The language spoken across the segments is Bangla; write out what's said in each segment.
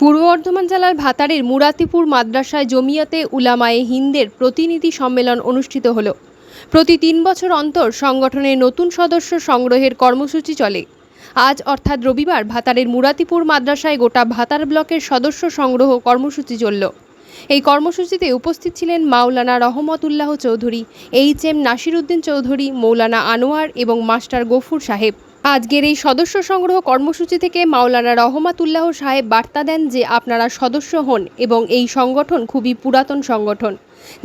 পূর্ব বর্ধমান জেলার ভাতারের মুরাতিপুর মাদ্রাসায় জমিয়াতে উলামায়ে হিন্দের প্রতিনিধি সম্মেলন অনুষ্ঠিত হলো। প্রতি তিন বছর অন্তর সংগঠনের নতুন সদস্য সংগ্রহের কর্মসূচি চলে। আজ অর্থাৎ রবিবার ভাতারের মুরাতিপুর মাদ্রাসায় গোটা ভাতার ব্লকের সদস্য সংগ্রহ কর্মসূচি চলল। এই কর্মসূচিতে উপস্থিত ছিলেন মাওলানা রহমতুল্লাহ চৌধুরী, এইচ এম নাসিরুদ্দিন চৌধুরী, মৌলানা আনোয়ার এবং মাস্টার গফুর সাহেব। আজকের এই সদস্য সংগ্রহ কর্মসূচি থেকে মাওলানা রহমাতুল্লাহ সাহেব বার্তা দেন যে আপনারা সদস্য হন এবং এই সংগঠন খুবই পুরাতন সংগঠন।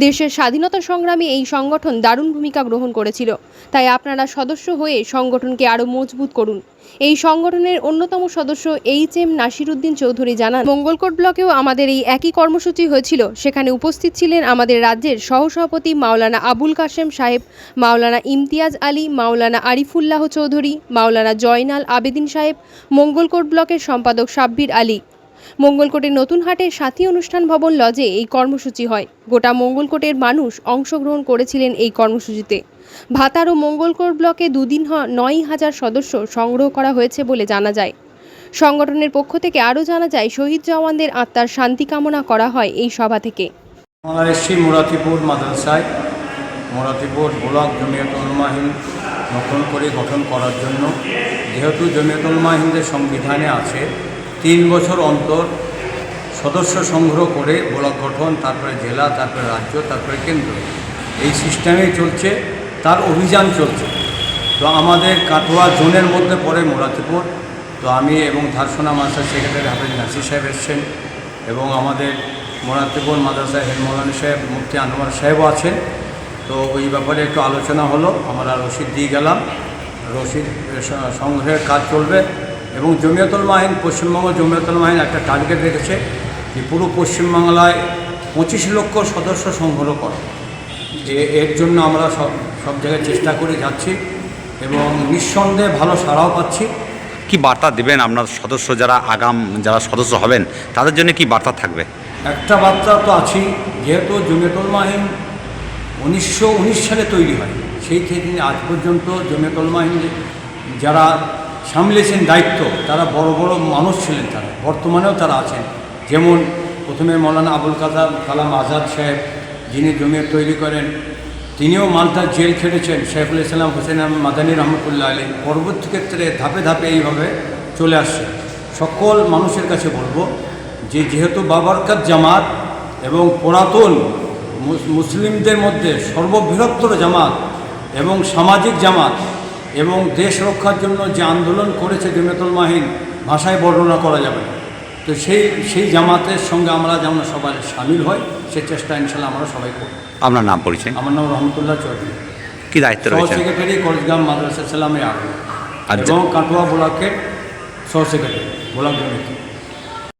দেশের স্বাধীনতা সংগ্রামে এই সংগঠন দারুণ ভূমিকা গ্রহণ করেছিল। তাই আপনারা সদস্য হয়ে সংগঠনকে আরও মজবুত করুন। এই সংগঠনের অন্যতম সদস্য এইচ এম নাসিরুদ্দিন চৌধুরী জানান, মঙ্গলকোট ব্লকেও আমাদের এই একই কর্মসূচি হয়েছিল। সেখানে উপস্থিত ছিলেন আমাদের রাজ্যের সহসভাপতি মাওলানা আবুল কাশেম সাহেব, মাওলানা ইমতিয়াজ আলী, মাওলানা আরিফুল্লাহ চৌধুরী, মাওলানা জয়নাল আবেদিন সাহেব, মঙ্গলকোট ব্লকের সম্পাদক সাব্বির আলী। মঙ্গলকোটের নতুন হাটের সাথী অনুষ্ঠান ভবন লজে এই কর্মসূচি হয়। গোটা মঙ্গলকোটের মানুষ অংশগ্রহণ করেছিলেন এই কর্মসূচিতে। ভাতার ও মঙ্গলকোট ব্লকে দুদিন নয় হাজার সদস্য সংগ্রহ করা হয়েছে বলে জানা যায়। সংগঠনের পক্ষ থেকে আরও জানা যায়, শহীদ জওয়ানদের আত্মার শান্তি কামনা করা হয় এই সভা থেকে। মুরাতিপুর মাদ্রাসায় মুরাতিপুর ব্লক জমিয়তুল মাহিন নতুন করে গঠন করার জন্য, যেহেতু মাহিনদের সংবিধানে আছে তিন বছর অন্তর সদস্য সংগ্রহ করে ব্লক গঠন, তারপরে জেলা, তারপরে রাজ্য, তারপরে কেন্দ্র। এই সিস্টেমে চলছে, তার অভিযান চলছে। তো আমাদের কাটোয়া জোনের মধ্যে পড়ে মুরাতিপুর তো আমি এবং ধারসোনা মাস্টার সেক্রেটারি হাফেজ নাসির সাহেব এসছেন এবং আমাদের মোরাতিপুর মাদ্রাসা হেড মৌলানা সাহেব, মুফতি আনোয়ার সাহেবও আছেন। তো ওই ব্যাপারে একটু আলোচনা হলো, আমরা রসিদ দিয়ে গেলাম। রসিদ স- সংগ্রহের কাজ চলবে। এবং জমিয়তুল মাহিন পশ্চিমবঙ্গ জমিয়তুল মাহিন একটা টার্গেট রেখেছে যে পুরো পশ্চিমবাংলায় পঁচিশ লক্ষ সদস্য সংগ্রহ করা। যে এর জন্য আমরা সব সব জায়গায় চেষ্টা করে যাচ্ছি এবং নিঃসন্দেহে ভালো সাড়াও পাচ্ছি। কি বার্তা দেবেন আপনার সদস্য যারা আগাম যারা সদস্য হবেন তাদের জন্য কি বার্তা থাকবে? একটা বার্তা তো আছেই যেহেতু জমিয়তুল মাহিন উনিশশো উনিশ সালে তৈরি হয় সেই থেকে আজ পর্যন্ত জমিয়তুল মাহিন যারা সামলেছেন দায়িত্ব, তারা বড় বড় মানুষ ছিলেন তারা। বর্তমানেও তারা আছেন। যেমন প্রথমে মৌলানা আবুল কালাম কালাম আজাদ সাহেব, যিনি জমিয়ত তৈরি করেন, তিনিও মালদার জেল খেটেছেন শেখুল ইসলাম হোসেন মাদানী রহমতুল্লাহ আলী। পরবর্তী ক্ষেত্রে ধাপে ধাপে এইভাবে চলে আসছে। সকল মানুষের কাছে বলব যে, যেহেতু বাবারকাত জামাত এবং পুরাতন মুস- মুসলিমদের মধ্যে সর্ববৃহত্তর জামাত এবং সামাজিক জামাত এবং দেশ রক্ষার জন্য যে আন্দোলন করেছে জমিয়তুল মাহিন ভাষায় বর্ণনা করা যাবে না। তো সেই সেই জামাতের সঙ্গে আমরা যেমন সবাই সামিল হয় সে চেষ্টা ইনশাল্লাহ আমরা সবাই করি আপনার নাম পরিচয়? আমার নাম রহমতুল্লাহ চৌধুরী। কি দায়িত্ব রয়েছে? সেক্রেটারি কলেজগ্রাম মাদ্রাসা সালামে আর। এবং কাটোয়া ব্লকের সহ সেক্রেটারি ব্লক কমিটি